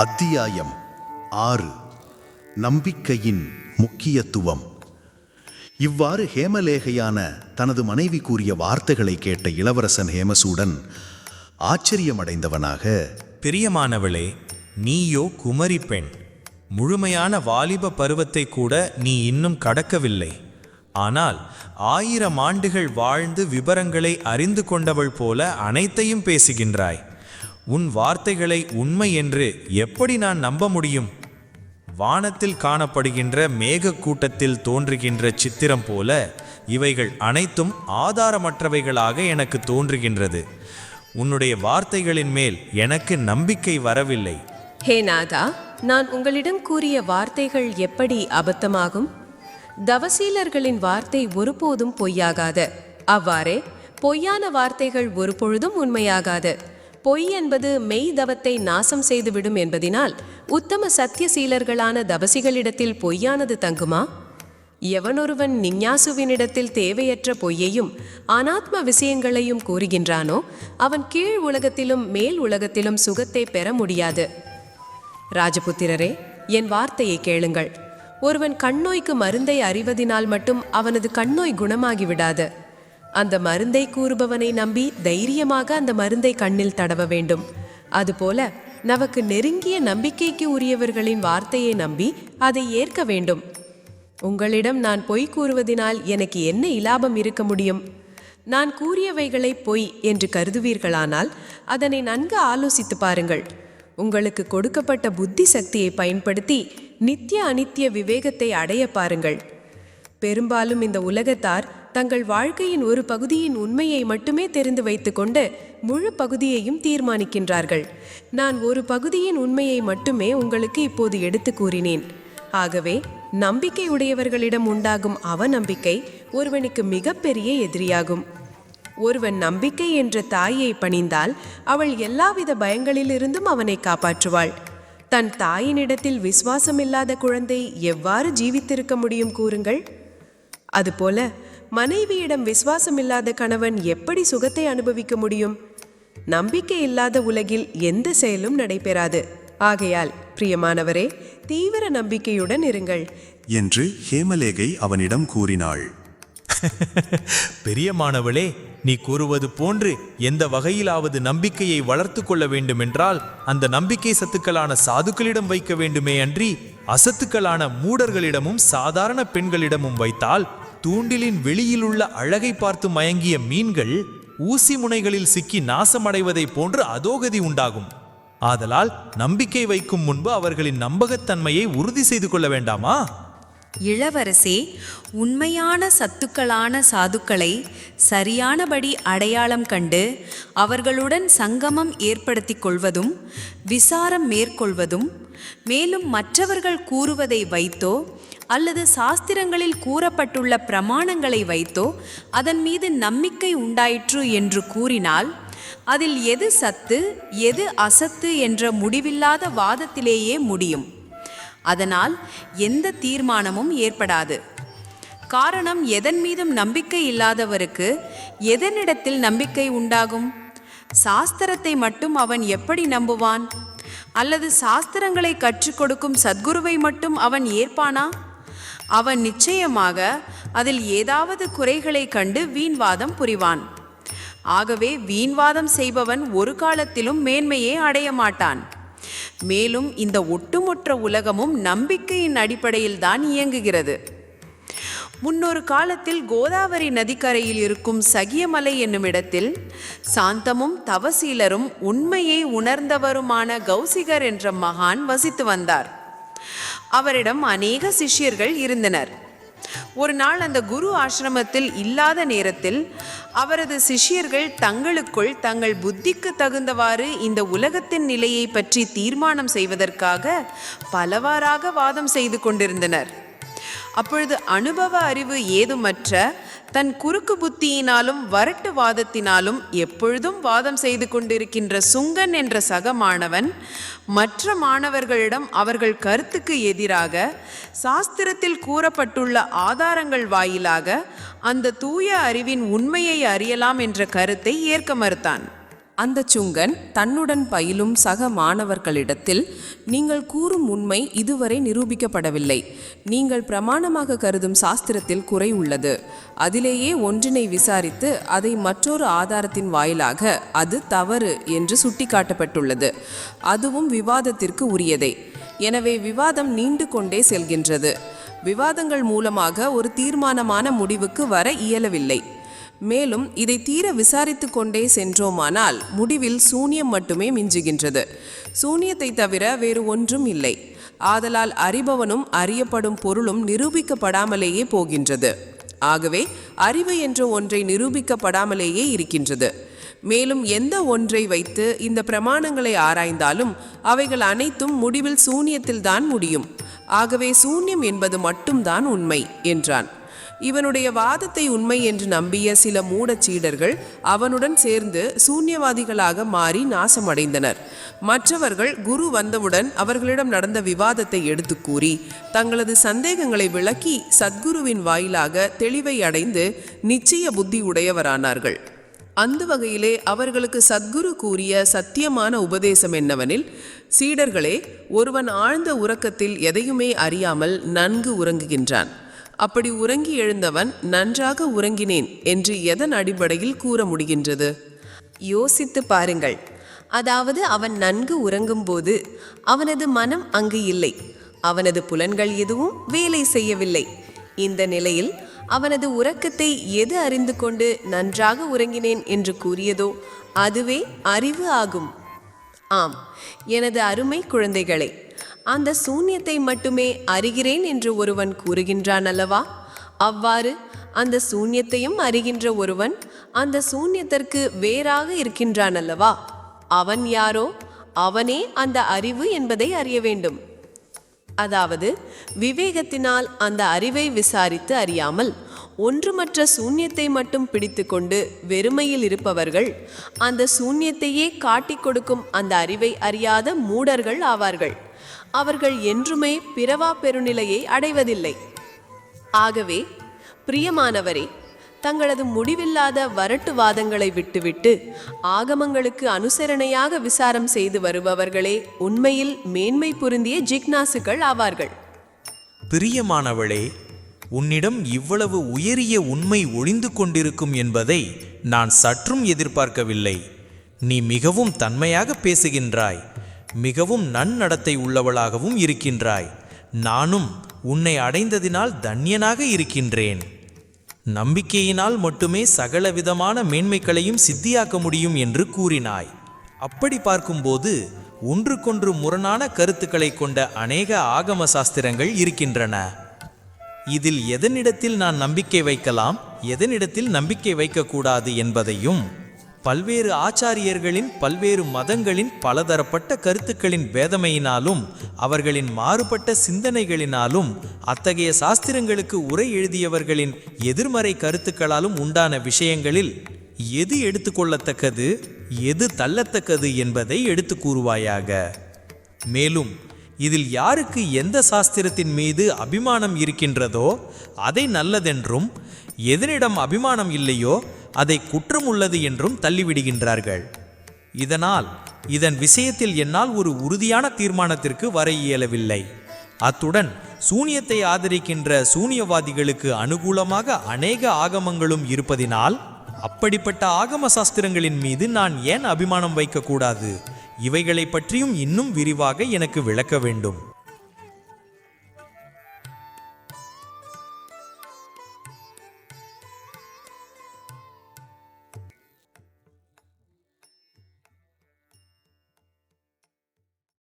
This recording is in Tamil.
அத்தியாயம் ஆறு. நம்பிக்கையின் முக்கியத்துவம். இவ்வாறு ஹேமலேகையான தனது மனைவி கூறிய வார்த்தைகளை கேட்ட இளவரசன் ஹேமசூடன் ஆச்சரியமடைந்தவனாக பிரியமானவளே நீயோ குமரி பெண். முழுமையான வாலிப பருவத்தை கூட நீ இன்னும் கடக்கவில்லை. ஆனால் ஆயிரம் ஆண்டுகள் வாழ்ந்து விபரங்களை அறிந்து கொண்டவள் போல அனைத்தையும் பேசுகின்றாய். உன் வார்த்தைகளை உண்மை என்று எப்படி நான் நம்ப முடியும்? வானத்தில் காணப்படுகின்ற மேகக்கூட்டத்தில் தோன்றுகின்ற சித்திரம் போல இவைகள் அனைத்தும் ஆதாரமற்றவைகளாக எனக்கு தோன்றுகின்றது. உன்னுடைய வார்த்தைகளின் மேல் எனக்கு நம்பிக்கை வரவில்லை. ஹே நாதா நான் உங்களிடம் கூறிய வார்த்தைகள் எப்படி அபத்தமாகும்? தவசீலர்களின் வார்த்தை ஒருபோதும் பொய்யாகாது. அவ்வாறே பொய்யான வார்த்தைகள் ஒருபொழுதும் உண்மையாகாது. பொய் என்பது மெய் தவத்தை நாசம் செய்துவிடும் என்பதினால் உத்தம சத்தியசீலர்களான தவசிகளிடத்தில் பொய்யானது தங்குமா? எவனொருவன் நிஞ்ஞாசுவினிடத்தில் தேவையற்ற பொய்யையும் அனாத்ம விஷயங்களையும் கூறுகின்றானோ அவன் கீழ் உலகத்திலும் மேல் உலகத்திலும் சுகத்தை பெற முடியாது. ராஜபுத்திரரே என் வார்த்தையை கேளுங்கள். ஒருவன் கண்ணோய்க்கு மருந்தை அறிவதினால் மட்டும் அவனது கண்ணோய் குணமாகிவிடாது. அந்த மருந்தை கூறுபவனை நம்பி தைரியமாக அந்த மருந்தை கண்ணில் தடவ வேண்டும். அதுபோல நமக்கு நெருங்கிய நம்பிக்கைக்கு உரியவர்களின் வார்த்தையை நம்பி அதை ஏற்க வேண்டும். உங்களிடம் நான் பொய் கூறுவதினால் எனக்கு என்ன இலாபம் இருக்க முடியும்? நான் கூறியவைகளை பொய் என்று கருதுவீர்களானால் அதனை நன்கு ஆலோசித்து பாருங்கள். உங்களுக்கு கொடுக்கப்பட்ட புத்தி சக்தியை பயன்படுத்தி நித்திய அனித்திய விவேகத்தை அடைய பாருங்கள். பெரும்பாலும் இந்த உலகத்தார் தங்கள் வாழ்க்கையின் ஒரு பகுதியின் உண்மையை மட்டுமே தெரிந்து வைத்துக்கொண்டு முழு பகுதியையும் தீர்மானிக்கின்றார்கள். நான் ஒரு பகுதியின் உண்மையை மட்டுமே உங்களுக்கு இப்போது எடுத்து கூறினேன். ஆகவே நம்பிக்கை உடையவர்களிடம் உண்டாகும் அவநம்பிக்கை ஒருவனுக்கு மிகப்பெரிய எதிரியாகும். ஒருவன் நம்பிக்கை என்ற தாயை பணிந்தால் அவள் எல்லாவித பயங்களிலிருந்தும் அவனை காப்பாற்றுவாள். தன் தாயினிடத்தில் விசுவாசமில்லாத குழந்தை எவ்வாறு ஜீவித்திருக்க முடியும் கூறுங்கள். அதுபோல மனைவியிடம் விசுவாசமில்லாத கணவன் எப்படி சுகத்தை அனுபவிக்க முடியும்? நம்பிக்கை இல்லாத உலகில் எந்த செயலும் நடைபெறாது. ஆகையால் பிரியமானவரே தீவிர நம்பிக்கையுடன் இருங்கள். என்று ஹேமலேகை அவனிடம் கூறினாள். பெரியமானவளே நீ கூறுவது போன்று எந்த வகையிலாவது நம்பிக்கையை வளர்த்து கொள்ள வேண்டுமென்றால் அந்த நம்பிக்கை சத்துக்களான சாதுக்களிடம் வைக்க வேண்டுமே அன்றி அசத்துக்களான மூடர்களிடமும் சாதாரண பெண்களிடமும் வைத்தால் தூண்டிலின் வெளியிலுள்ள அழகை பார்த்து மயங்கிய மீன்கள் ஊசி முனைகளில் சிக்கி நாசமடைவதைப் போன்று அதோகதி உண்டாகும். ஆதலால் நம்பிக்கை வைக்கும் முன்பு அவர்களின் நம்பகத்தன்மையை உறுதி செய்து கொள்ள வேண்டாமா? இளவரசே உண்மையான சத்துக்களான சாதுக்களை சரியானபடி அடையாளம் கண்டு அவர்களுடன் சங்கமம் ஏற்படுத்திக் கொள்வதும் விசாரம் மேற்கொள்வதும் மேலும் மற்றவர்கள் கூறுவதை வைத்தோ அல்லது சாஸ்திரங்களில் கூறப்பட்டுள்ள பிரமாணங்களை வைத்தோ அதன் மீது நம்பிக்கை உண்டாயிற்று என்று கூறினால் அதில் எது சத்து எது அசத்து என்ற முடிவில்லாத வாதத்திலேயே முடியும். அதனால் எந்த தீர்மானமும் ஏற்படாது. காரணம் எதன் மீதும் நம்பிக்கை இல்லாதவருக்கு எதனிடத்தில் நம்பிக்கை உண்டாகும்? சாஸ்திரத்தை மட்டும் அவன் எப்படி நம்புவான்? அல்லது சாஸ்திரங்களை கற்றுக் கொடுக்கும் சத்குருவை மட்டும் அவன் ஏற்பானா? அவன் நிச்சயமாக அதில் ஏதாவது குறைகளை கண்டு வீண்வாதம் புரிவான். ஆகவே வீண்வாதம் செய்பவன் ஒரு காலத்திலும் மேன்மையே அடைய மாட்டான். மேலும் இந்த ஒட்டுமொத்த உலகமும் நம்பிக்கையின் அடிப்படையில் தான் இயங்குகிறது. முன்னொரு காலத்தில் கோதாவரி நதிக்கரையில் இருக்கும் சகியமலை என்னும் இடத்தில் சாந்தமும் தவசீலரும் உண்மையை உணர்ந்தவருமான கௌசிகர் என்ற மகான் வசித்து வந்தார். அவரிடம் அநேக சிஷ்யர்கள் இருந்தனர். ஒரு நாள் அந்த குரு ஆசிரமத்தில் இல்லாத நேரத்தில் அவரது சிஷ்யர்கள் தங்களுக்குள் தங்கள் புத்திக்கு தகுந்தவாறு இந்த உலகத்தின் நிலையை பற்றி தீர்மானம் செய்வதற்காக பலவாறாக வாதம் செய்து கொண்டிருந்தனர். அப்பொழுது அனுபவ அறிவு ஏதுமற்ற தன் குறுக்கு புத்தியினாலும் வரட்டு வாதத்தினாலும் எப்பொழுதும் வாதம் செய்து கொண்டிருக்கின்ற சுங்கன் என்ற சக மாணவன் மற்ற மாணவர்களிடம் அவர்கள் கருத்துக்கு எதிராக சாஸ்திரத்தில் கூறப்பட்டுள்ள ஆதாரங்கள் வாயிலாக அந்த தூய அறிவின் உண்மையை அறியலாம் என்ற கருத்தை ஏற்க மறுத்தான். அந்த சுங்கன் தன்னுடன் பயிலும் சக மாணவர்களிடத்தில் நீங்கள் கூறும் உண்மை இதுவரை நிரூபிக்கப்படவில்லை. நீங்கள் பிரமாணமாக கருதும் சாஸ்திரத்தில் குறை உள்ளது. அதிலேயே ஒன்றினை விசாரித்து அதை மற்றொரு ஆதாரத்தின் வாயிலாக அது தவறு என்று சுட்டிக்காட்டப்பட்டுள்ளது. அதுவும் விவாதத்திற்கு உரியதே. எனவே விவாதம் நீண்டு கொண்டே செல்கின்றது. விவாதங்கள் மூலமாக ஒரு தீர்மானமான முடிவுக்கு வர இயலவில்லை. மேலும் இதை தீர விசாரித்து கொண்டே சென்றோமானால் முடிவில் சூனியம் மட்டுமே மிஞ்சுகின்றது. சூனியத்தை தவிர வேறு ஒன்றும் இல்லை. ஆதலால் அறிபவனும் அறியப்படும் பொருளும் நிரூபிக்கப்படாமலேயே போகின்றது. ஆகவே அறிவு என்ற ஒன்றை நிரூபிக்கப்படாமலேயே இருக்கின்றது. மேலும் எந்த ஒன்றை வைத்து இந்த பிரமாணங்களை ஆராய்ந்தாலும் அவைகள் அனைத்தும் முடிவில் சூனியத்தில்தான் முடியும். ஆகவே சூன்யம் என்பது மட்டும்தான் உண்மை என்றான். இவனுடைய வாதத்தை உண்மை என்று நம்பிய சில மூடச் சீடர்கள் அவனுடன் சேர்ந்து சூன்யவாதிகளாக மாறி நாசமடைந்தனர். மற்றவர்கள் குரு வந்தவுடன் அவர்களிடம் நடந்த விவாதத்தை எடுத்து கூறி தங்களது சந்தேகங்களை விளக்கி சத்குருவின் வாயிலாக தெளிவை அடைந்து நிச்சய புத்தி உடையவரானார்கள். அந்த வகையிலே அவர்களுக்கு சத்குரு கூறிய சத்தியமான உபதேசம் என்னவெனில் சீடர்களே ஒருவன் ஆழ்ந்த உறக்கத்தில் எதையுமே அறியாமல் நன்கு உறங்குகின்றான். அப்படி உறங்கி எழுந்தவன் நன்றாக உறங்கினேன் என்று எதன் அடிப்படையில் கூற முடிகின்றது? யோசித்து பாருங்கள். அதாவது அவன் நன்கு உறங்கும்போது அவனது மனம் அங்கு இல்லை. அவனது புலன்கள் எதுவும் வேலை செய்யவில்லை. இந்த நிலையில் அவனது உறக்கத்தை எது அறிந்து கொண்டு நன்றாக உறங்கினேன் என்று கூறியதோ அதுவே அறிவு ஆகும். ஆம் எனது அருமை குழந்தைகளே அந்த சூன்யத்தை மட்டுமே அறிகிறேன் என்று ஒருவன் கூறுகின்றான் அல்லவா? அவ்வாறு அந்த சூன்யத்தையும் அறிகின்ற ஒருவன் அந்த சூன்யத்திற்கு வேறாக இருக்கின்றான் அல்லவா? அவன் யாரோ? அவனே அந்த அறிவு என்பதை அறிய வேண்டும். அதாவது விவேகத்தினால் அந்த அறிவை விசாரித்து அறியாமல் ஒன்றுமற்ற சூன்யத்தை மட்டும் பிடித்துக்கொண்டு வெறுமையில் இருப்பவர்கள் அந்த சூன்யத்தையே காட்டிக் கொடுக்கும் அந்த அறிவை அறியாத மூடர்கள் ஆவார்கள். அவர்கள் என்றுமே பிறவா பெருநிலையை அடைவதில்லை. ஆகவே பிரியமானவரே தங்களது முடிவில்லாத வரட்டு வாதங்களை விட்டுவிட்டு ஆகமங்களுக்கு அனுசரணையாக விசாரம் செய்து வருபவர்களே உண்மையில் மேன்மை பொருந்திய ஜிக்னாசுகள் ஆவார்கள். பிரியமானவளே உன்னிடம் இவ்வளவு உயரிய உண்மை ஒளிந்து கொண்டிருக்கும் என்பதை நான் சற்றும் எதிர்பார்க்கவில்லை. நீ மிகவும் தன்மையாக பேசுகின்றாய். மிகவும் நன்னடத்தை உள்ளவளாகவும் இருக்கின்றாய். நானும் உன்னை அடைந்ததினால் தன்யனாக இருக்கின்றேன். நம்பிக்கையினால் மட்டுமே சகலவிதமான மேன்மைகளையும் சித்தியாக்க முடியும் என்று கூறினாய். அப்படி பார்க்கும்போது ஒன்றுக்கொன்று முரணான கருத்துக்களை கொண்ட அநேக ஆகம சாஸ்திரங்கள் இருக்கின்றன. இதில் எதனிடத்தில் நான் நம்பிக்கை வைக்கலாம் எதனிடத்தில் நம்பிக்கை வைக்கக்கூடாது என்பதையும் பல்வேறு ஆச்சாரியர்களின் பல்வேறு மதங்களின் பலதரப்பட்ட கருத்துக்களின் வேதமையினாலும் அவர்களின் மாறுபட்ட சிந்தனைகளினாலும் அத்தகைய சாஸ்திரங்களுக்கு உரை எழுதியவர்களின் எதிர்மறை கருத்துக்களாலும் உண்டான விஷயங்களில் எது எடுத்துக்கொள்ளத்தக்கது எது தள்ளத்தக்கது என்பதை எடுத்து கூறுவாயாக. மேலும் இதில் யாருக்கு எந்த சாஸ்திரத்தின் மீது அபிமானம் இருக்கின்றதோ அதை நல்லதென்றும் எதனிடம் அபிமானம் இல்லையோ அதை குற்றம் உள்ளது என்றும் தள்ளிவிடுகின்றார்கள். இதனால் இதன் விஷயத்தில் என்னால் ஒரு உறுதியான தீர்மானத்திற்கு வர இயலவில்லை. அத்துடன் சூனியத்தை ஆதரிக்கின்ற சூனியவாதிகளுக்கு அனுகூலமாக அநேக ஆகமங்களும் இருப்பதினால் அப்படிப்பட்ட ஆகம சாஸ்திரங்களின் மீது நான் ஏன் அபிமானம் வைக்கக்கூடாது? இவைகளை பற்றியும் இன்னும் விரிவாக எனக்கு விளக்க வேண்டும்.